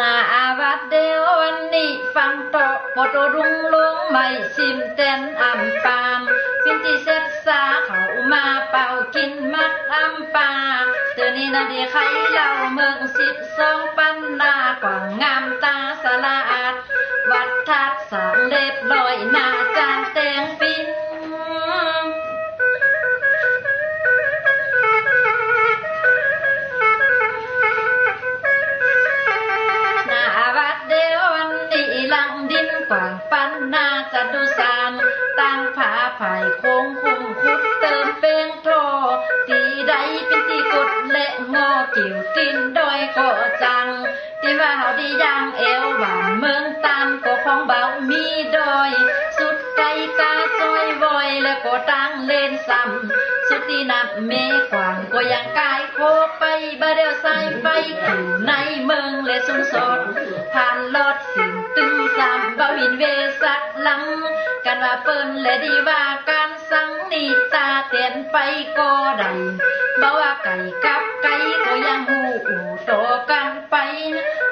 นาวัดเดียววันนี้ฟังโตะปดรุงลุงไม่ชิมเต้นอ่ำปามพินที่เซ็ตสาเขามาเป่ากินมักอ่ำปาเตือนนี้นาดีใครเล่าเมืองสิบสองปันนากว่างงามตาสลาดวัดทัดสามเล็บลอยนาจาน ปันนาจะดูสานตั้งผาผายโค้งคุ้มคุดเติมเป้งโทตีใดเป็นตีกุดเละงอกิ่วตินดอยก็จังที่ว่าเฮาดีย่างเอวหวานเมืองตามก็ของเบามีดอย สุดไกลกาซอยวอยแล้วก็ตั้งเลนซ้ำสุดที่นับเมกว่างก็ยังกายโคไปบาเดียวสายไฟอยู่ในเมืองและสุนสด กลัง กันว่าเปิ้นและดีว่าการสังนิตาเตียนไปก็ได้บ่ว่าไก่กับไก่ก็ยังหูอู่โตกันไป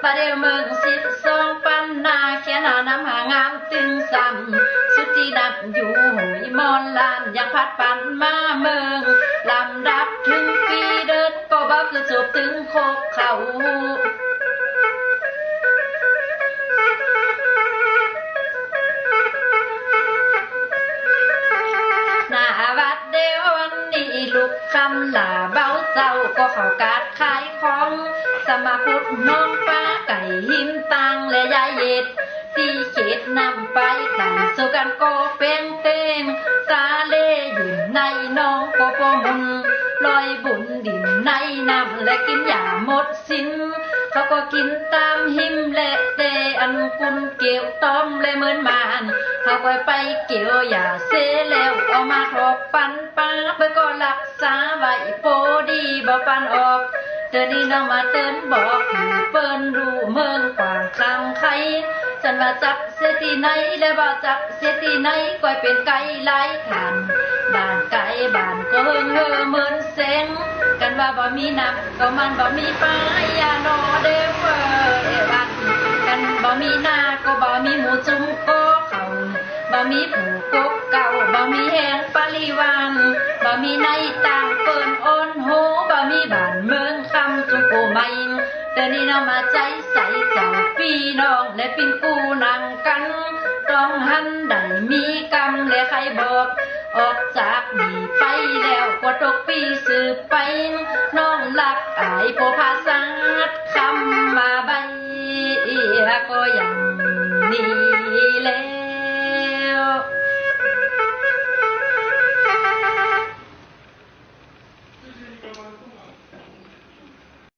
ประเดี๋ยวเมืองสิบสองปันนาแค่นาน้ำหางามตึงซ้ำสุดที่ดับอยู่หุยมอนลานยังพัดปันมาเมืองลำดับถึงปีเดินก็บับจะจบถึงโคกเขาำหลาเบาเจ้าก็เขากาดขายของ สมาพุทธน้องป้าไก่หิมตังและยายเย็ดที่เขตนำไปตังสู่กันก็เป็นเต้นสาเลอยู่ใน น้องโกโปมุนลอยบุญดินในน้ำและกินยาหมดสิ้นเขาก็กินตามหิมและเตอันกุนเกี่ยวต้อมและเหมือนมานเขาก็ไปเกี่ยวอย่าเสแล้วเอามาทบปันปาเพื่อก็รักษาไว้โปดีบ่ปันออกเตือนนี้น้องมาเตือนบอกให้เปิ้นรู้เมืองกว้างคลังไค ฉันว่าจับเสยทีไหนและว่าจับเสยทีไหนก็เป็นไก่หลายขันบ้านไก่บ้านก็เฮิงเฮอเหมือนเซ็งกันว่าบ่มีน้ำก็มันบ่มีปลายาโนเดฟเฟอร์เอวันกันบ่มีนาก็บ่มีหมูจุ้มโกเขาบ่มีผู้กกเก่าบ่มีแหงปริวันบ่มีในต่าง แต่นี่น้ามาใจใส่เจ้าพี่น้องและปินกูนั่งกันต้องหันได้มีกรรมและใครบอก ออกจากนี่ไปแล้วก็ตกปีสืบไป น้องรักอายโพภาษาดคำมาใบก็อย่างนี้